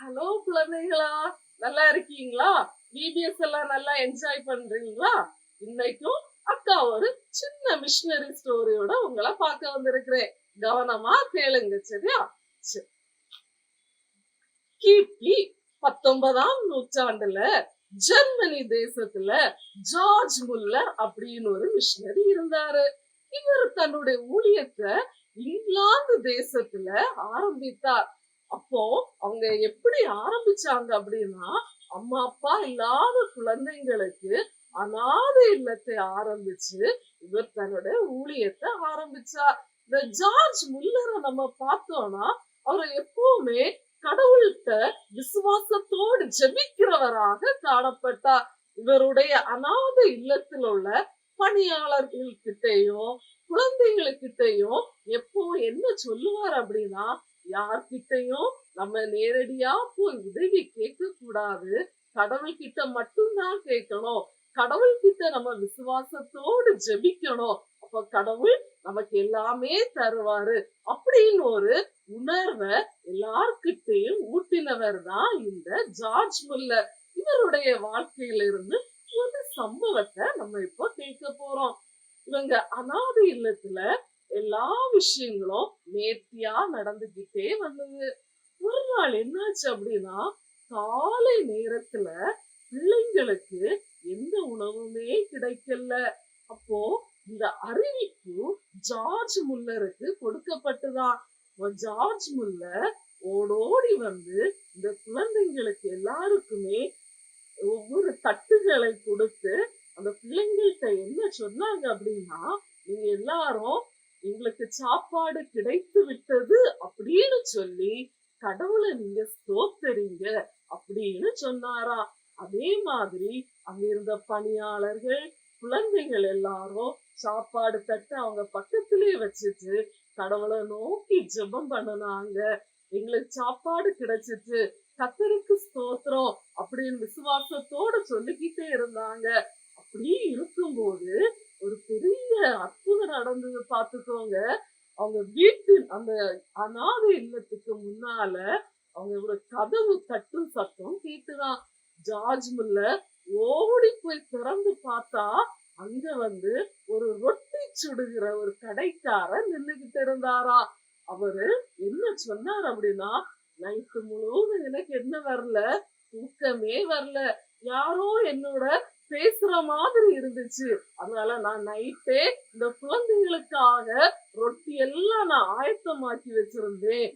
Hello குழந்தைகளா நல்லா இருக்கீங்களா? பிபிஎஸ் எல்லாம் நல்லா என்ஜாய் பண்றீங்களா? இன்னைக்கும் அக்கா ஒரு சின்ன மிஷினரி ஸ்டோரியோட உங்களை பார்க்க வந்திருக்கிறேன். கவனமா கேளுங்க சரியா? கிபி பத்தொன்பதாம் நூற்றாண்டுல ஜெர்மனி தேசத்துல ஜார்ஜ் முல்லர் அப்படின்னு ஒரு மிஷினரி இருந்தாரு. இவர் தன்னுடைய ஊழியத்தை இங்கிலாந்து தேசத்துல ஆரம்பித்தார். அப்போ அவங்க எப்படி ஆரம்பிச்சாங்க அப்படின்னா அம்மா அப்பா இல்லாத குழந்தைங்களுக்கு அனாதை இல்லத்தை ஆரம்பிச்சு இவர் தன்னோட ஊழியத்தை ஆரம்பிச்சார் இந்த ஜார்ஜ் முல்லரை நம்ம பார்த்தோம்னா அவர் எப்பவுமே கடவுள்கிட்ட விசுவாசத்தோடு ஜெபிக்கிறவராக காணப்பட்டார். இவருடைய அனாதை இல்லத்தில் உள்ள பணியாளர்கள் கிட்டையும் குழந்தைகளுக்கிட்டையும் எப்போ என்ன சொல்லுவார் அப்படின்னா யார்கிட்டயும் நம்ம நேரடியா போய் உதவி கேட்க கூடாது கடவுள் கிட்ட மட்டும்தான் கேட்கணும். கடவுள் கிட்ட நம்ம விசுவாசத்தோடு ஜெபிக்கணும். அப்ப கடவுள் நமக்கு எல்லாமே தருவாரு. அப்படின்னு ஒரு உணர்வை எல்லார்கிட்டையும் ஊட்டினவர் தான் இந்த ஜார்ஜ் முல்லர். இவருடைய வாழ்க்கையிலிருந்து ஒரு சம்பவத்தை நம்ம இப்போ கேட்க போறோம். இவங்க அனாதை இல்லத்துல எல்லா விஷயங்களும் நேர்த்தியா நடந்துகிட்டே வந்தது. ஒரு நாள் என்னாச்சு அப்படின்னா காலை நேரத்துல பிள்ளைங்களுக்கு எந்த உணவுமே கிடைக்கல. அப்போ இந்த அறிவிப்பு ஜார்ஜ் முல்லருக்கு கொடுக்கப்பட்டுதான். ஜார்ஜ் முல்லர் ஓடோடி வந்து இந்த குழந்தைங்களுக்கு எல்லாருக்குமே ஒவ்வொரு தட்டுகளை கொடுத்து அந்த பிள்ளைங்கள்ட்ட என்ன சொன்னாங்க அப்படின்னா நீங்க எல்லாரும் எங்களுக்கு சாப்பாடு கிடைத்து விட்டது அப்படின்னு சொல்லி கடவுளை நீங்க ஸ்தோத்தரிங்க அப்படின்னு சொன்னாரா? அதே மாதிரி அங்கிருந்த பணியாளர்கள் குழந்தைகள் எல்லாரும் சாப்பாடு தட்டு அவங்க பக்கத்திலே வச்சுட்டு கடவுளை நோக்கி ஜெபம் பண்ணுனாங்க. எங்களுக்கு சாப்பாடு கிடைச்சிட்டு கத்தருக்கு ஸ்தோத்திரம் அப்படின்னு விசுவாசத்தோட சொல்லிக்கிட்டே இருந்தாங்க. அப்படி இருக்கும்போது ஒரு பெரிய அற்புதம் நடந்தது பாத்துக்கோங்க அவங்க வீட்டு அந்த அனாதை இல்லத்துக்கு முன்னால அவங்களோட கதவு தட்டும் சத்தம் கேட்டுதான். ஜார்ஜ் முல்ல ஓடி போய் திறந்து பார்த்தா அங்க வந்து ஒரு ரொட்டி சுடுகிற ஒரு கடைக்காரர் நின்னுகிட்டு இருந்தாரா. அவரு என்ன சொன்னார் அப்படின்னா நைட்டு முழுவதும் எனக்கு என்ன வரல? தூக்கமே வரல. யாரோ என்னோட பேசுற மாதிரி இருந்துச்சு. அதனால நான் நைட்டே இந்த குழந்தைகளுக்காக ரொட்டி எல்லாம் நான் ஆயத்தமாக்கி வச்சிருந்தேன்.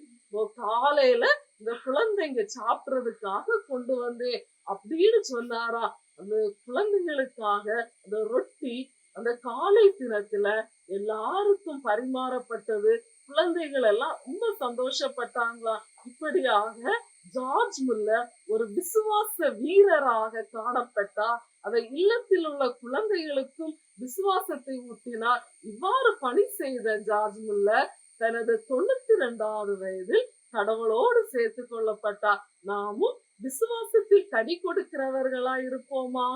காலையில இந்த குழந்தைங்க சாப்பிடுறதுக்காக கொண்டு வந்தேன் அப்படின்னு சொன்னாரா. அந்த குழந்தைகளுக்காக அந்த ரொட்டி அந்த காலை தினத்துல எல்லாருக்கும் பரிமாறப்பட்டது. குழந்தைகள் எல்லாம் ரொம்ப சந்தோஷப்பட்டாங்களா. இப்படியாக ஜார்ஜ் முல்லர் ஒரு விசுவாச வீரராக காணப்பட்டார். அதை இல்லத்தில் உள்ள குழந்தைகளுக்கும் விசுவாசத்தை ஊட்டினார். இவ்வாறு பணி செய்த ஜார்ஜ் முல்லர் தனது தொண்ணூத்தி ரெண்டாவது வயதில் கடவுளோடு சேர்த்து கொள்ளப்பட்டார். நாமும் விசுவாசத்தில் கடி கொடுக்கிறவர்களா இருப்போமா